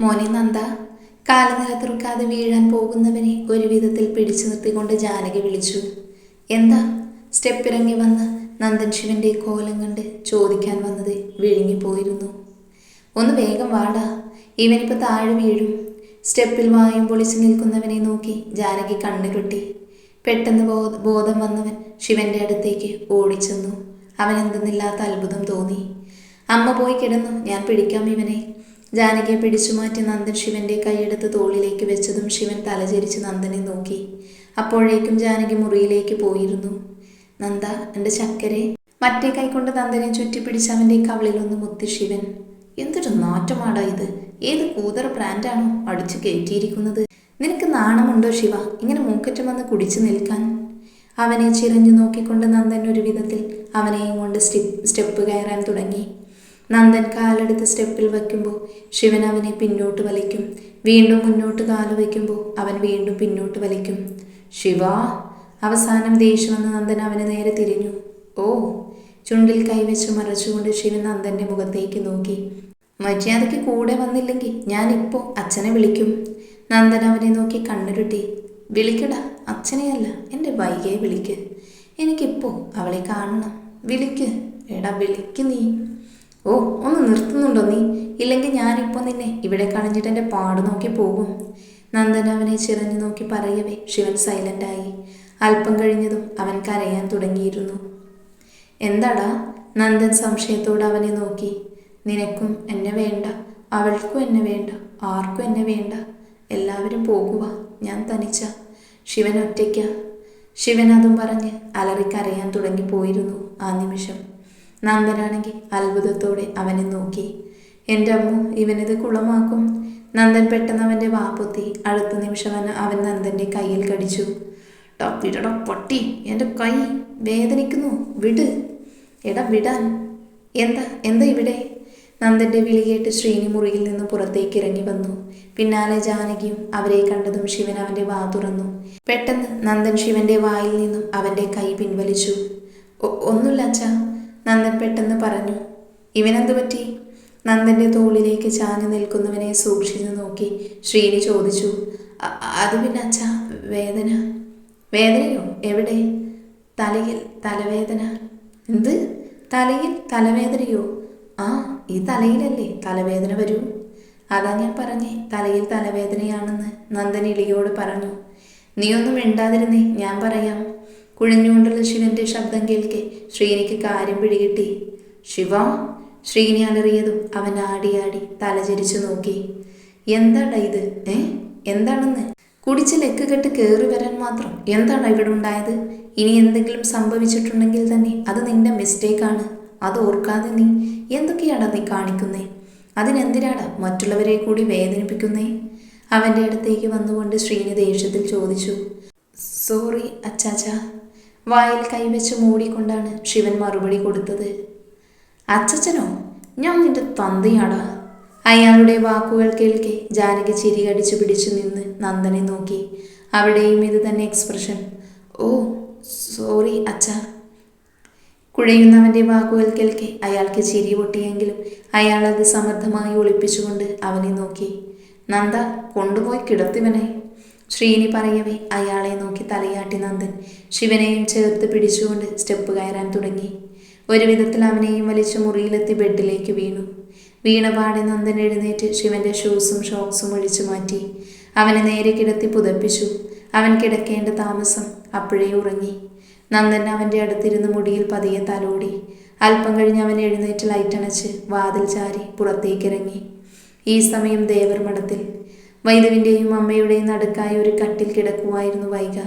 മോനെ നന്ദ കാലുനിലത്തുറുക്കാതെ വീഴാൻ പോകുന്നവനെ ഒരു വിധത്തിൽ പിടിച്ചു നിർത്തിക്കൊണ്ട് ജാനകി വിളിച്ചു. എന്താ? സ്റ്റെപ്പിറങ്ങി വന്ന് നന്ദൻ ശിവന്റെ കോലം കണ്ട് ചോദിക്കാൻ വന്നത് വിഴുങ്ങിപ്പോയിരുന്നു. ഒന്ന് വേഗം വാടാ. ഇവനിപ്പോൾ താഴെ വീഴും. സ്റ്റെപ്പിൽ വായും പൊളിച്ചു നിൽക്കുന്നവനെ നോക്കി ജാനകി കണ്ണുരുട്ടി പെട്ടെന്ന് ബോധ ബോധം വന്നവൻ ശിവന്റെ അടുത്തേക്ക് ഓടിച്ചെന്നു. അവൻ എന്തെന്നില്ലാത്ത അത്ഭുതം തോന്നി. അമ്മ പോയി കിടന്നു. ഞാൻ പിടിക്കാം ഇവനെ. ജാനകിയെ പിടിച്ചു മാറ്റി നന്ദൻ ശിവന്റെ കൈയെടുത്ത് തോളിലേക്ക് വെച്ചതും ശിവൻ തലചരിച്ച് നന്ദനെ നോക്കി. അപ്പോഴേക്കും ജാനകി മുറിയിലേക്ക് പോയിരുന്നു. നന്ദ എന്റെ ചക്കരെ. മറ്റേ കൈകൊണ്ട് നന്ദനെ ചുറ്റിപ്പിടിച്ച് അവന്റെ കവളിലൊന്ന് മുത്തി ശിവൻ. എന്തൊരു നാറ്റമാടാ ഇത്. ഏത് കൂതറ ബ്രാൻഡാണോ അടിച്ചു കയറ്റിയിരിക്കുന്നത്. നിനക്ക് നാണമുണ്ടോ ശിവ? ഇങ്ങനെ മൂക്കറ്റം വന്ന് കുടിച്ചു നിൽക്കാൻ. അവനെ ചിരഞ്ഞു നോക്കിക്കൊണ്ട് നന്ദൻ ഒരു വിധത്തിൽ അവനെയും കൊണ്ട് സ്റ്റെപ്പ് കയറാൻ തുടങ്ങി. നന്ദൻ കാലെടുത്ത് സ്റ്റെപ്പിൽ വയ്ക്കുമ്പോൾ ശിവൻ അവനെ പിന്നോട്ട് വലിക്കും. വീണ്ടും മുന്നോട്ട് കാൽ വയ്ക്കുമ്പോൾ അവൻ വീണ്ടും പിന്നോട്ട് വലിക്കും. ശിവ അവസാനം ദേഷ്യം വന്ന് നന്ദൻ അവനെ നേരെ തിരിഞ്ഞു. ഓ ചുണ്ടിൽ കൈവച്ച് മറച്ചുകൊണ്ട് ശിവൻ നന്ദന്റെ മുഖത്തേക്ക് നോക്കി. മര്യാദയ്ക്ക് കൂടെ വന്നില്ലെങ്കിൽ ഞാനിപ്പോൾ അച്ഛനെ വിളിക്കും. നന്ദൻ അവനെ നോക്കി കണ്ണുരുട്ടി. വിളിക്കടാ അച്ഛനെയല്ല എന്റെ വൈകിയെ വിളിക്ക്. എനിക്കിപ്പോൾ അവളെ കാണണം. വിളിക്ക്. എടാ വിളിക്ക് നീ. ഓ ഒന്ന് നിർത്തുന്നുണ്ടോ നീ? ഇല്ലെങ്കിൽ ഞാനിപ്പോൾ നിന്നെ ഇവിടെ കളഞ്ഞിട്ട് എന്റെ പാട് നോക്കി പോകും. നന്ദൻ അവനെ ചിറഞ്ഞു നോക്കി പറയവേ ശിവൻ സൈലന്റായി അല്പം കഴിഞ്ഞതും അവൻ കരയാൻ തുടങ്ങിയിരുന്നു. എന്താടാ? നന്ദൻ സംശയത്തോടെ അവനെ നോക്കി. നിനക്കും എന്നെ വേണ്ട അവൾക്കും എന്നെ വേണ്ട ആർക്കും എന്നെ വേണ്ട. എല്ലാവരും പോകുക ഞാൻ തനിച്ച. ശിവൻ ഒറ്റയ്ക്ക. ശിവൻ അതും പറഞ്ഞ് അലറിക്കരയാൻ തുടങ്ങിപ്പോയിരുന്നു ആ നിമിഷം. നന്ദനാണെങ്കിൽ അത്ഭുതത്തോടെ അവനെ നോക്കി. എന്റെ അമ്മ ഇവനിത് കുളമാക്കും. നന്ദൻ പെട്ടെന്ന് അവന്റെ വാപ്പൊത്തി അടുത്ത നിമിഷം അവൻ നന്ദന്റെ കയ്യിൽ കടിച്ചു. ടാ പൊട്ടി. എന്റെ കൈ വേദനിക്കുന്നു. വിട്. എടാ വിടാൻ. എന്താ എന്താ ഇവിടെ? നന്ദന്റെ വിളി കേട്ട് ശ്രീനി മുറിയിൽ നിന്ന് പുറത്തേക്ക് ഇറങ്ങി വന്നു. പിന്നാലെ ജാനകിയും അവരെ കണ്ടതും ശിവൻ അവന്റെ വാ തുറന്നു. പെട്ടെന്ന് നന്ദൻ ശിവന്റെ വായിൽ നിന്നും അവന്റെ കൈ പിൻവലിച്ചു. "ഒ- ഒന്നുമില്ല അച്ഛാ. നന്ദൻ പെട്ടെന്ന് പറഞ്ഞു ഇവനെന്തു പറ്റി? നന്ദന്റെ തോളിലേക്ക് ചാഞ്ഞു നിൽക്കുന്നവനെ സൂക്ഷിച്ചു നോക്കി ശ്രീനി ചോദിച്ചു "അ- അത് പിന്നെ അച്ഛ വേദന? വേദനയോ? എവിടെ? തലയിൽ തലവേദന. എന്ത്? തലയിൽ തലവേദനയോ? ആ ഈ തലയിലല്ലേ തലവേദന വരൂ. അതാ ഞാൻ പറഞ്ഞേ തലയിൽ തലവേദനയാണെന്ന് നന്ദൻ ഇളിയോട് പറഞ്ഞു. നീയൊന്നും മിണ്ടാതിരുന്നേ ഞാൻ പറയാം. കുഴഞ്ഞുകൊണ്ടുള്ള ശിവന്റെ ശബ്ദം കേൾക്കെ. ശ്രീനിക്ക് കാര്യം പിടികിട്ടി. ശിവ ശ്രീനി അലറിയതും അവൻ ആടിയാടി തലചരിച്ചു നോക്കി. എന്താടാ ഇത്? ഏ? എന്താണെന്ന്? കുടിച്ച് ലെക്ക് കെട്ട് കയറി വരാൻ മാത്രം എന്താണ് ഇവിടെ ഉണ്ടായത്? ഇനി എന്തെങ്കിലും സംഭവിച്ചിട്ടുണ്ടെങ്കിൽ തന്നെ അത് നിന്റെ മിസ്റ്റേക്കാണ് അത് ഓർക്കാതെ നീ എന്തൊക്കെയാടാ നീ കാണിക്കുന്നേ? അതിനെന്തിനാടാ മറ്റുള്ളവരെ കൂടി വേദനിപ്പിക്കുന്നേ? അവന്റെ അടുത്തേക്ക് വന്നുകൊണ്ട് ശ്രീനി ദേഷ്യത്തിൽ ചോദിച്ചു. സോറി അച്ചാച്ച. വായിൽ കൈവച്ച് മൂടിക്കൊണ്ടാണ് ശിവൻ മറുപടി കൊടുത്തത്. അച്ചച്ചനോ ഞാൻ നിന്റെ തന്തയാടാ. അയാളുടെ വാക്കുകൾ കേൾക്കെ ജാനകി ചിരി കടിച്ചു പിടിച്ചു നിന്ന് നന്ദനെ നോക്കി. അവിടെയും ഇത് തന്നെ എക്സ്പ്രഷൻ ഓ സോറി അച്ഛ. കുഴയുന്നവന്റെ വാക്കുകൾ കേൾക്കെ അയാൾക്ക് ചിരി പൊട്ടിയെങ്കിലും അയാൾ അത് സമർത്ഥമായി ഒളിപ്പിച്ചുകൊണ്ട് അവനെ നോക്കി. നന്ദ കൊണ്ടുപോയി കിടത്തിവനെ. ശ്രീനി പറയവേ അയാളെ നോക്കി തലയാട്ടി നന്ദൻ. ശിവനെയും ചേർത്ത് പിടിച്ചുകൊണ്ട് സ്റ്റെപ്പ് കയറാൻ തുടങ്ങി. ഒരു വിധത്തിൽ അവനെയും വലിച്ച മുറിയിലെത്തി ബെഡിലേക്ക് വീണു. വീണപാടെ നന്ദൻ എഴുന്നേറ്റ് ശിവന്റെ ഷൂസും ഷോക്സും ഒഴിച്ചു മാറ്റി. അവനെ നേരെ കിടത്തി പുതപ്പിച്ചു. അവൻ കിടക്കേണ്ട താമസം അപ്പോഴേ ഉറങ്ങി. നന്ദൻ അവന്റെ അടുത്തിരുന്ന് മുടിയിൽ പതിയെ തലോടി. അല്പം കഴിഞ്ഞ് അവൻ എഴുന്നേറ്റ് ലൈറ്റണച്ച് വാതിൽ ചാരി പുറത്തേക്കിറങ്ങി. ഈ സമയം ദേവർ മഠത്തിൽ വൈദവിന്റെയും അമ്മയുടെയും നടുക്കായി ഒരു കട്ടിൽ കിടക്കുമായിരുന്നു വൈക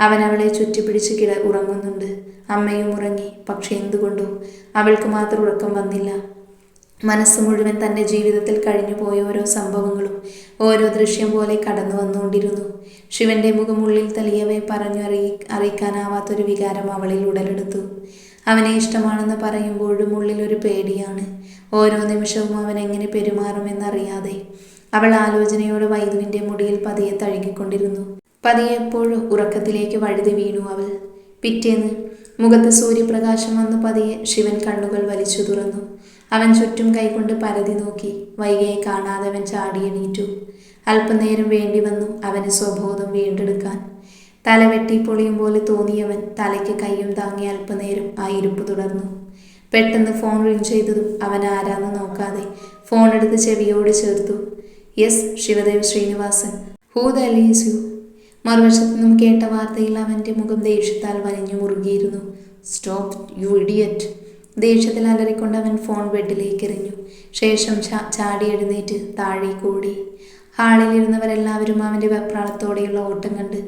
അവൻ അവളെ ചുറ്റിപ്പിടിച്ച് കിട ഉറങ്ങുന്നുണ്ട്. അമ്മയും ഉറങ്ങി. പക്ഷെ എന്തുകൊണ്ടോ? അവൾക്ക് മാത്രം ഉറക്കം വന്നില്ല. മനസ്സ് മുഴുവൻ തന്റെ ജീവിതത്തിൽ കഴിഞ്ഞു പോയ ഓരോ സംഭവങ്ങളും ഓരോ ദൃശ്യം പോലെ കടന്നു വന്നുകൊണ്ടിരുന്നു. ശിവന്റെ മുഖമുള്ളിൽ തലിയവെ പറഞ്ഞു അറിയി അറിയിക്കാനാവാത്തൊരു വികാരം അവളിൽ ഉടലെടുത്തു. അവനെ ഇഷ്ടമാണെന്ന് പറയുമ്പോഴും ഉള്ളിൽ ഒരു പേടിയാണ്. ഓരോ നിമിഷവും അവൻ എങ്ങനെ പെരുമാറുമെന്നറിയാതെ അവൾ ആലോചനയോടെ വൈദുവിന്റെ മുടിയിൽ പതിയെ തഴുകിക്കൊണ്ടിരുന്നു. പതിയെ എപ്പോഴും ഉറക്കത്തിലേക്ക് വഴുതി വീണു അവൾ. പിറ്റേന്ന് മുഖത്ത് സൂര്യപ്രകാശം വന്ന് പതിയെ ശിവൻ കണ്ണുകൾ വലിച്ചു തുറന്നു. അവൻ ചുറ്റും കൈകൊണ്ട് പരതി നോക്കി വൈകിയെ കാണാതെ അവൻ ചാടിയെണീറ്റു അല്പനേരം വേണ്ടി വന്നു അവന് സ്വബോധം വീണ്ടെടുക്കാൻ. തലവെട്ടി പൊളിയും പോലെ തോന്നിയവൻ തലയ്ക്ക് കൈയും താങ്ങി അല്പനേരം ആ ഇരിപ്പ് തുടർന്നു. പെട്ടെന്ന് ഫോൺ റിങ് ചെയ്തതും അവൻ ആരാന്ന് നോക്കാതെ ഫോൺ എടുത്ത് ചെവിയോട് ചേർത്തു. Yes Shivdev Srinivasan. Who the lease you മറുവശത്ത് നിന്നും കേട്ട വാർത്തയിൽ അവന്റെ മുഖം ദേഷ്യത്താൽ വലിഞ്ഞു മുറുകിയിരുന്നു. സ്റ്റോപ്പ് യു ഇഡിയറ്റ് ദേഷ്യത്തിൽ അലറിക്കൊണ്ട് അവൻ ഫോൺ ബെഡിലേക്ക് എറിഞ്ഞു ശേഷം ചാടി എഴുന്നേറ്റ് താഴെ കൂടി ഹാളിലിരുന്നവരെല്ലാവരും അവന്റെ വെപ്രാളത്തോടെയുള്ള ഓട്ടം കണ്ട്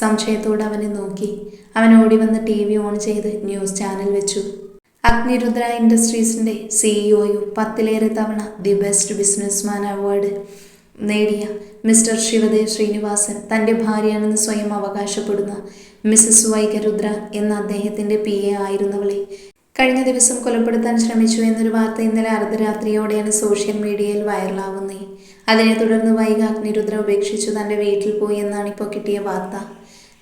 സംശയത്തോടെ അവനെ നോക്കി. അവൻ ഓടി വന്ന് ടി വി ഓൺ ചെയ്ത് ന്യൂസ് ചാനൽ വെച്ചു. അഗ്നിരുദ്ര ഇൻഡസ്ട്രീസിന്റെ സിഇഒയും പത്തിലേറെ തവണ ദി ബെസ്റ്റ് ബിസിനസ്മാൻ അവാർഡ് നേടിയ മിസ്റ്റർ ശിവദേവ് ശ്രീനിവാസൻ തന്റെ ഭാര്യയാണെന്ന് സ്വയം അവകാശപ്പെടുന്ന മിസസ് വൈകരുദ്ര എന്ന അദ്ദേഹത്തിന്റെ പി എ ആയിരുന്നവളെ കഴിഞ്ഞ ദിവസം കൊലപ്പെടുത്താൻ ശ്രമിച്ചു എന്നൊരു വാർത്ത ഇന്നലെ അർദ്ധരാത്രിയോടെയാണ് സോഷ്യൽ മീഡിയയിൽ വൈറലാവുന്നത് അതിനെ തുടർന്ന് വൈക അഗ്നിരുദ്ര ഉപേക്ഷിച്ചു തന്റെ വീട്ടിൽ പോയി എന്നാണ് ഇപ്പോൾ കിട്ടിയ വാർത്ത.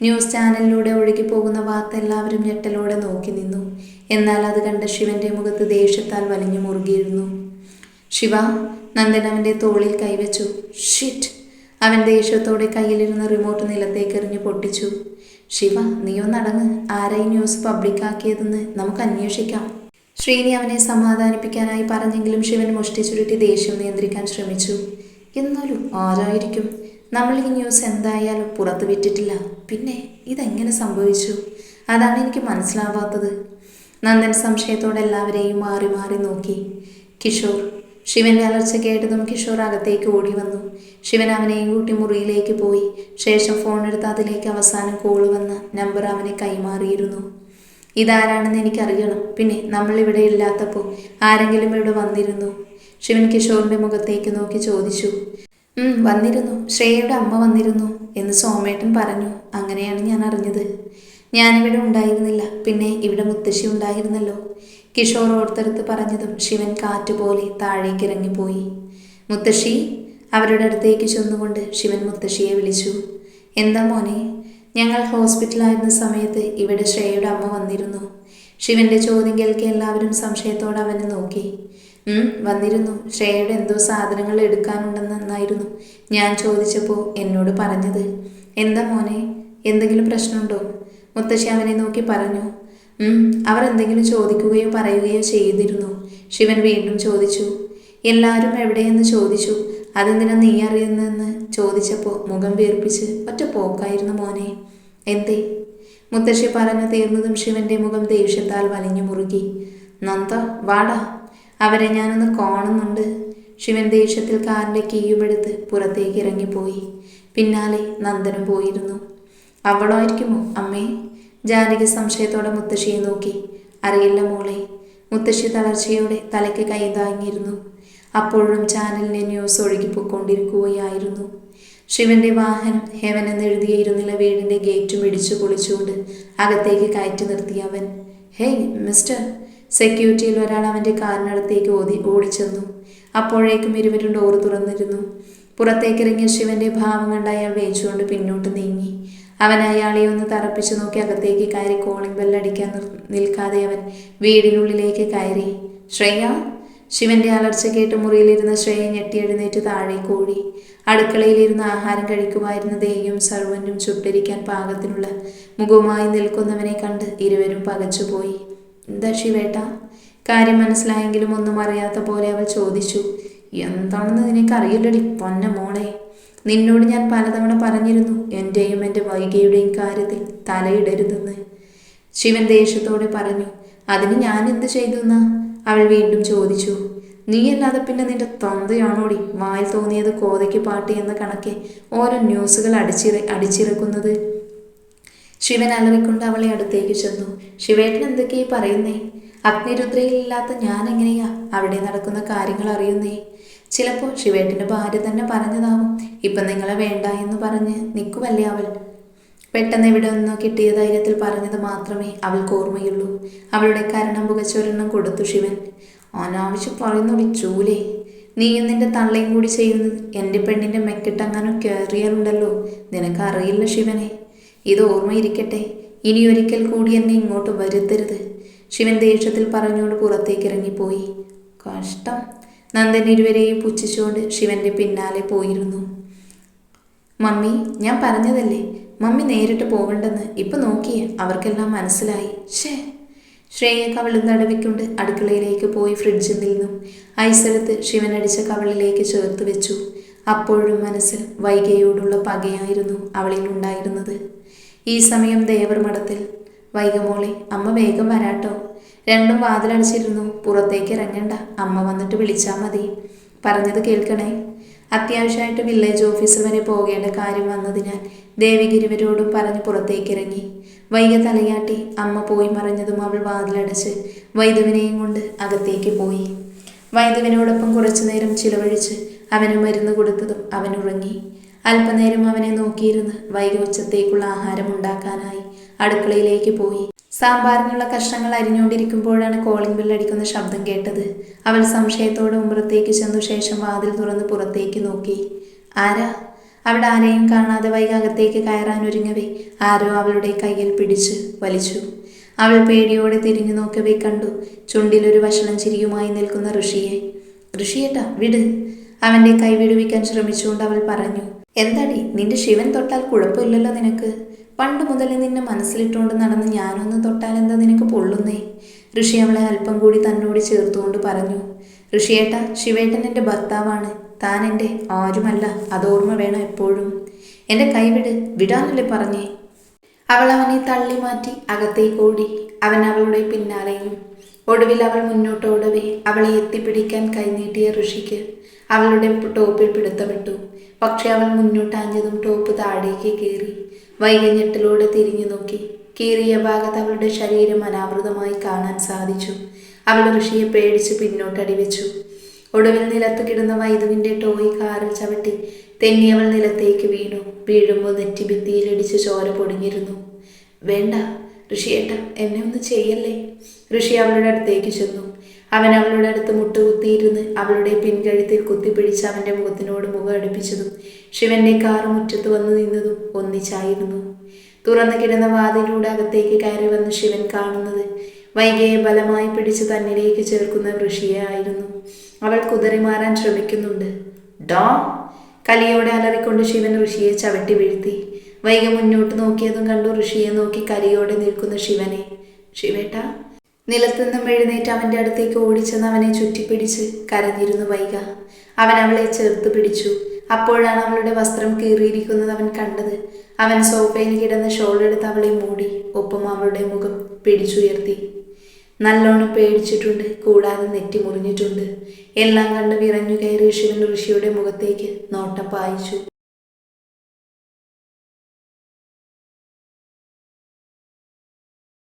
ന്യൂസ് ചാനലിലൂടെ ഒഴുകി പോകുന്ന വാർത്ത എല്ലാവരും ഞെട്ടലോടെ നോക്കി നിന്നു. എന്നാൽ അത് കണ്ട ശിവന്റെ മുഖത്ത് ദേഷ്യത്താൽ വലിഞ്ഞു മുറുകിയിരുന്നു. ശിവ നന്ദൻ അവന്റെ തോളിൽ കൈവച്ചു. ഷിറ്റ് അവൻ ദേഷ്യത്തോടെ കയ്യിലിരുന്ന റിമോട്ട് നിലത്തേക്ക് എറിഞ്ഞു പൊട്ടിച്ചു. ശിവ നീ ഒന്നടങ്ങ് ആരായി ന്യൂസ് പബ്ലിക്കാക്കിയതെന്ന് നമുക്ക് അന്വേഷിക്കാം. ശ്രീനി അവനെ സമാധാനിപ്പിക്കാനായി പറഞ്ഞെങ്കിലും ശിവൻ മുഷ്ടി ചുരുട്ടി ദേഷ്യം നിയന്ത്രിക്കാൻ ശ്രമിച്ചു. എന്നാലും ആരായിരിക്കും? നമ്മൾ ഈ ന്യൂസ് എന്തായാലും പുറത്ത് വിറ്റിട്ടില്ല. പിന്നെ ഇതെങ്ങനെ സംഭവിച്ചു? അതാണ് എനിക്ക് മനസ്സിലാവാത്തത്. നന്ദൻ സംശയത്തോടെ എല്ലാവരെയും മാറി മാറി നോക്കി. കിഷോർ ശിവന്റെ അലർച്ച കേട്ടതും കിഷോർ അകത്തേക്ക് ഓടി വന്നു. ശിവൻ അവനെയും കൂട്ടി മുറിയിലേക്ക് പോയി. ശേഷം ഫോൺ എടുത്ത് അതിലേക്ക് അവസാനം കോൾ വന്ന നമ്പർ അവനെ കൈമാറിയിരുന്നു. ഇതാരാണെന്ന് എനിക്കറിയണം. പിന്നെ നമ്മൾ ഇവിടെ ഇല്ലാത്തപ്പോൾ ആരെങ്കിലും ഇവിടെ വന്നിരുന്നു? ശിവൻ കിഷോറിന്റെ മുഖത്തേക്ക് നോക്കി ചോദിച്ചു. വന്നിരുന്നു. ശ്രേയയുടെ അമ്മ വന്നിരുന്നു എന്ന് സോമേട്ടൻ പറഞ്ഞു. അങ്ങനെയാണ് ഞാൻ അറിഞ്ഞത്. ഞാനിവിടെ ഉണ്ടായിരുന്നില്ല. പിന്നെ ഇവിടെ മുത്തശ്ശി ഉണ്ടായിരുന്നല്ലോ. കിഷോർ ഓർത്തെടുത്ത് പറഞ്ഞതും ശിവൻ കാറ്റുപോലെ താഴേക്ക് ഇറങ്ങിപ്പോയി മുത്തശ്ശി അവരുടെ അടുത്തേക്ക് ചെന്നുകൊണ്ട് ശിവൻ മുത്തശ്ശിയെ വിളിച്ചു. എന്താ മോനെ ഞങ്ങൾ ഹോസ്പിറ്റലായിരുന്ന സമയത്ത് ഇവിടെ ശ്രേയയുടെ അമ്മ വന്നിരുന്നു. ശിവന്റെ ചോദ്യം കേൾക്കെ എല്ലാവരും സംശയത്തോടെ അവനെ നോക്കി. വന്നിരുന്നു. ശ്രേയയുടെ എന്തോ സാധനങ്ങൾ എടുക്കാനുണ്ടെന്നായിരുന്നു ഞാൻ ചോദിച്ചപ്പോൾ എന്നോട് പറഞ്ഞത്. എന്താ മോനെ എന്തെങ്കിലും പ്രശ്നമുണ്ടോ? മുത്തശ്ശി അവനെ നോക്കി പറഞ്ഞു. അവർ എന്തെങ്കിലും ചോദിക്കുകയോ പറയുകയോ ചെയ്തിരുന്നു. ശിവൻ വീണ്ടും ചോദിച്ചു എല്ലാവരും എവിടെയെന്ന് ചോദിച്ചു? അതെന്തിനാ നീ അറിയുന്നതെന്ന്? ചോദിച്ചപ്പോൾ മുഖം വീർപ്പിച്ച് ഒറ്റ പോക്കായിരുന്നു മോനെ. എന്തേ? മുത്തശ്ശി പറഞ്ഞു തീർന്നതും ശിവന്റെ മുഖം ദേഷ്യത്താൽ വലിഞ്ഞു മുറുകി നന്ദ വാടാ അവരെ ഞാനൊന്ന് കാണുന്നുണ്ട്. ശിവൻ ദേഷ്യത്തിൽ കാറിന്റെ കീയുമെടുത്ത് പുറത്തേക്ക് ഇറങ്ങിപ്പോയി. പിന്നാലെ നന്ദനും പോയിരുന്നു. അവളായിരിക്കുമോ അമ്മേ? ജാനകി സംശയത്തോടെ മുത്തശ്ശിയെ നോക്കി. അറിയില്ല മോളെ. മുത്തശ്ശി തളർച്ചയോടെ തലയ്ക്ക് കൈ താങ്ങിയിരുന്നു. അപ്പോഴും ചാനലിനെ ന്യൂസ് ഒഴുകിപ്പോയിക്കൊണ്ടിരിക്കുകയായിരുന്നു. ശിവന്റെ വാഹനം ഹെവൻ എന്ന് ഇരുനില വീടിന്റെ ഗേറ്റും ഇടിച്ചു പൊളിച്ചുകൊണ്ട് അകത്തേക്ക് കയറ്റി നിർത്തി അവൻ. Hey mister. സെക്യൂരിറ്റിയിൽ ഒരാൾ അവന്റെ കാറിനടുത്തേക്ക് ഓടി ഓടിച്ചെന്നു. അപ്പോഴേക്കും ഇരുവരും ഡോറ് തുറന്നിരുന്നു. പുറത്തേക്കിറങ്ങിയ ശിവന്റെ ഭാവം കണ്ട അയാൾ വേച്ചുകൊണ്ട് പിന്നോട്ട് നീങ്ങി. അവൻ അയാളെ ഒന്ന് തറപ്പിച്ചു നോക്കി അകത്തേക്ക് കയറി കോളിംഗ് ബെല്ലടിക്കാൻ നിൽക്കാതെ അവൻ വീടിനുള്ളിലേക്ക് കയറി. ശ്രേയ? ശിവന്റെ അലർച്ച കേട്ട് മുറിയിലിരുന്ന ശ്രേയ ഞെട്ടിയെഴുന്നേറ്റ് താഴേക്ക് ഓടി. അടുക്കളയിലിരുന്ന് ആഹാരം കഴിക്കുമായിരുന്ന ദേയും സർവന്റും ചുട്ടരിക്കാൻ പാകത്തിനുള്ള മുഖവുമായി നിൽക്കുന്നവനെ കണ്ട് ഇരുവരും പകച്ചുപോയി. എന്താ ശിവേട്ട? കാര്യം മനസ്സിലായെങ്കിലും ഒന്നും അറിയാത്ത പോലെ അവൾ ചോദിച്ചു. എന്താണെന്ന് നിനക്കറിയില്ലടി പൊന്ന മോളെ നിന്നോട് ഞാൻ പലതവണ പറഞ്ഞിരുന്നു എന്റെയും എന്റെ വൈകിയുടെയും കാര്യത്തിൽ തലയിടരുതെന്ന്. ശിവൻ ദേഷ്യത്തോടെ പറഞ്ഞു അതിന് ഞാൻ എന്ത് ചെയ്തു എന്നാ? അവൾ വീണ്ടും ചോദിച്ചു നീ അല്ലാതെ പിന്നെ നിന്റെ തന്തയാണോടി വായിൽ തോന്നിയത് കോതയ്ക്ക് പാട്ടി എന്ന കണക്കെ ഓരോ ന്യൂസുകൾ അടിച്ചിറ അടിച്ചിറക്കുന്നത്? ശിവൻ അലറിക്കൊണ്ട് അവളെ അടുത്തേക്ക് ചെന്നു ശിവേട്ടൻ എന്തൊക്കെയായി പറയുന്നേ? അഗ്നിരുദ്രയിലില്ലാത്ത ഞാൻ എങ്ങനെയാ അവിടെ നടക്കുന്ന കാര്യങ്ങൾ അറിയുന്നേ? ചിലപ്പോൾ ശിവേട്ടന്റെ ഭാര്യ തന്നെ പറഞ്ഞതാവും. ഇപ്പം നിങ്ങളെ വേണ്ട എന്ന് പറഞ്ഞ് നിൽക്കുമല്ലേ അവൾ? പെട്ടെന്ന് ഇവിടെ നിന്നോ കിട്ടിയ ധൈര്യത്തിൽ പറഞ്ഞത് മാത്രമേ അവൾക്ക് ഓർമ്മയുള്ളൂ. അവളുടെ കരണം പുകച്ചൊരെണ്ണം കൊടുത്തു ശിവൻ. അനാവശ്യം പറയുന്നു ചൂലേ. നീയും നിന്റെ തള്ളയും കൂടി ചെയ്യുന്നത് എന്റെ പെണ്ണിന്റെ മെക്കിട്ടങ്ങാനും കയറിയാലുണ്ടല്ലോ നിനക്കറിയില്ല ശിവനെ. ഇത് ഓർമ്മയിരിക്കട്ടെ. ഇനി ഒരിക്കൽ കൂടി എന്നെ ഇങ്ങോട്ട് വരുത്തരുത്. ശിവൻ ദേഷ്യത്തിൽ പറഞ്ഞുകൊണ്ട് പുറത്തേക്ക് ഇറങ്ങിപ്പോയി. കഷ്ടം. നന്ദൻ ഇരുവരെയും പുച്ഛിച്ചുകൊണ്ട് ശിവന്റെ പിന്നാലെ പോയിരുന്നു. മമ്മി ഞാൻ പറഞ്ഞതല്ലേ? മമ്മി നേരിട്ട് പോകണ്ടെന്ന് ഇപ്പൊ നോക്കിയേ അവർക്കെല്ലാം മനസ്സിലായി. ഷേ ശ്രേയ കവിളും തടവിക്കൊണ്ട് അടുക്കളയിലേക്ക് പോയി ഫ്രിഡ്ജിൽ നിന്നും. ഐസെടുത്ത് ശിവനടിച്ച കവിളിലേക്ക് ചേർത്ത് വെച്ചു. അപ്പോഴും മനസ്സിൽ വൈകയോടുള്ള പകയായിരുന്നു അവളിൽ ഉണ്ടായിരുന്നത്. ഈ സമയം ദേവർ മഠത്തിൽ വൈകമോളെ അമ്മ വേഗം വരാട്ടോ. രണ്ടും വാതിലടച്ചിരുന്നു. പുറത്തേക്ക് ഇറങ്ങണ്ട. അമ്മ വന്നിട്ട് വിളിച്ചാൽ മതി. പറഞ്ഞത് കേൾക്കണേ. അത്യാവശ്യമായിട്ട് വില്ലേജ് ഓഫീസർ വരെ പോകേണ്ട കാര്യം വന്നതിനാൽ ദേവിഗിരിവരോടും പറഞ്ഞ് പുറത്തേക്കിറങ്ങി വൈകി തലയാട്ടി അമ്മ പോയി മറഞ്ഞതും അവൾ വാതിലടച്ച് വൈദവിനെയും കൊണ്ട് അകത്തേക്ക് പോയി. വൈദവിനോടൊപ്പം കുറച്ചു നേരം ചിലവഴിച്ച് അവന് മരുന്ന് കൊടുത്തതും അവൻ ഉറങ്ങി. അല്പനേരം അവനെ നോക്കിയിരുന്ന് വൈകി ഉച്ചത്തേക്കുള്ള ആഹാരം ഉണ്ടാക്കാനായി അടുക്കളയിലേക്ക് പോയി. സാമ്പാറിനുള്ള കഷ്ണങ്ങൾ അരിഞ്ഞുകൊണ്ടിരിക്കുമ്പോഴാണ് കോളിംഗ് ബില്ലടിക്കുന്ന ശബ്ദം കേട്ടത്. അവൾ സംശയത്തോടെ ഉമ്പുറത്തേക്ക് ചെന്നു ശേഷം വാതിൽ തുറന്ന് പുറത്തേക്ക് നോക്കി. ആരാ? അവിടെ ആരെയും കാണാതെ വൈകി അകത്തേക്ക് കയറാൻ ഒരുങ്ങവേ? ആരോ അവളുടെ കയ്യിൽ പിടിച്ച് വലിച്ചു. അവൾ പേടിയോടെ തിരിഞ്ഞു നോക്കവേ കണ്ടു. ചുണ്ടിലൊരു വഷളം ചിരിയുമായി നിൽക്കുന്ന ഋഷിയെ. ഋഷിയേട്ടാ വിട്. അവന്റെ കൈ വിടുവിക്കാൻ ശ്രമിച്ചുകൊണ്ട് അവൾ പറഞ്ഞു. എന്താടി? നിന്റെ ശിവൻ തൊട്ടാൽ കുഴപ്പമില്ലല്ലോ നിനക്ക്. പണ്ട് മുതൽ നിന്നെ മനസ്സിലിട്ടുകൊണ്ട് നടന്ന് ഞാനൊന്ന് തൊട്ടാൽ എന്താ നിനക്ക് പൊള്ളുന്നേ? ഋഷി അവളെ അല്പം കൂടി തന്നോട് ചേർത്തുകൊണ്ട് പറഞ്ഞു. ഋഷിയേട്ട ശിവേട്ടൻ എന്റെ ഭർത്താവാണ്. താൻ എന്റെ ആരുമല്ല. അതോർമ്മ വേണം എപ്പോഴും. എന്റെ കൈവിട് വിടാനല്ലേ പറഞ്ഞേ? അവൾ അവനെ തള്ളി മാറ്റി അകത്തേക്ക് ഓടി. അവൻ അവളുടെ പിന്നാലെയും. ഒടുവിൽ അവൾ മുന്നോട്ടോടവേ അവളെ എത്തിപ്പിടിക്കാൻ കൈനീട്ടിയ ഋഷിക്ക് അവളുടെ ടോപ്പിൽ പിടുത്തമിട്ടു. പക്ഷെ അവൾ മുന്നോട്ടാഞ്ഞതും ടോപ്പ് താഴേക്ക് കീറി വൈകഞ്ഞെട്ടിലൂടെ തിരിഞ്ഞു നോക്കി. കീറിയ ഭാഗത്ത് അവളുടെ ശരീരം അനാവൃതമായി കാണാൻ സാധിച്ചു. അവൾ ഋഷിയെ പേടിച്ച് പിന്നോട്ടടി വെച്ചു. ഒടുവിൽ നിലത്ത് കിടന്ന വൈദുവിന്റെ ടോയ് കാറിൽ ചവിട്ടി തെന്നി അവൾ നിലത്തേക്ക് വീണു. വീഴുമ്പോൾ നെറ്റി ഭിത്തിയിലിടിച്ച് ചോര പൊടിഞ്ഞിരുന്നു. വേണ്ട ഋഷിയേട്ട എന്നെ ഒന്ന് ചെയ്യല്ലേ? ഋഷി അവളുടെ അടുത്തേക്ക് ചെന്നു. അവൻ അവളുടെ അടുത്ത് മുട്ടുകുത്തിയിരുന്ന് അവളുടെ പിൻകഴുത്തിൽ കുത്തിപ്പിടിച്ച് അവന്റെ മുഖത്തിനോട് മുഖം അടുപ്പിച്ചതും ശിവന്റെ കാർ മുറ്റത്ത് വന്നു നിന്നതും ഒന്നിച്ചായിരുന്നു. തുറന്നു കിടന്ന വാതിലൂടെ അകത്തേക്ക് കയറി വന്ന് ശിവൻ കാണുന്നത് വൈകയെ ബലമായി പിടിച്ച് തന്നിലേക്ക് ചേർക്കുന്ന ഋഷിയെ ആയിരുന്നു. അവൾ കുതറി മാറാൻ ശ്രമിക്കുന്നുണ്ട്. ഡോ! കലിയോടെ അലറിക്കൊണ്ട് ശിവൻ ഋഷിയെ ചവിട്ടി വീഴ്ത്തി. വൈകി മുന്നോട്ട് നോക്കിയതും കണ്ടു ഋഷിയെ നോക്കി കലിയോടെ നിൽക്കുന്ന ശിവനെ. ശിവേട്ട! നിലത്തുനിന്നും എഴുന്നേറ്റ് അവന്റെ അടുത്തേക്ക് ഓടിച്ചെന്ന് അവനെ ചുറ്റിപ്പിടിച്ച് കരഞ്ഞിരുന്നു വൈക. അവൻ അവളെ ചേർത്ത് പിടിച്ചു. അപ്പോഴാണ് അവളുടെ വസ്ത്രം കീറിയിരിക്കുന്നത് അവൻ കണ്ടത്. അവൻ സോഫയിൽ കിടന്ന് ഷോളെടുത്ത് അവളെ മൂടി ഒപ്പം അവളുടെ മുഖം പിടിച്ചുയർത്തി. നല്ലോണം പേടിച്ചിട്ടുണ്ട് കൂടാതെ നെറ്റി മുറിഞ്ഞിട്ടുണ്ട്. എല്ലാം കണ്ട് വിറഞ്ഞു കയറി ശിവൻ ഋഷിയുടെ മുഖത്തേക്ക് നോട്ടം പായിച്ചു.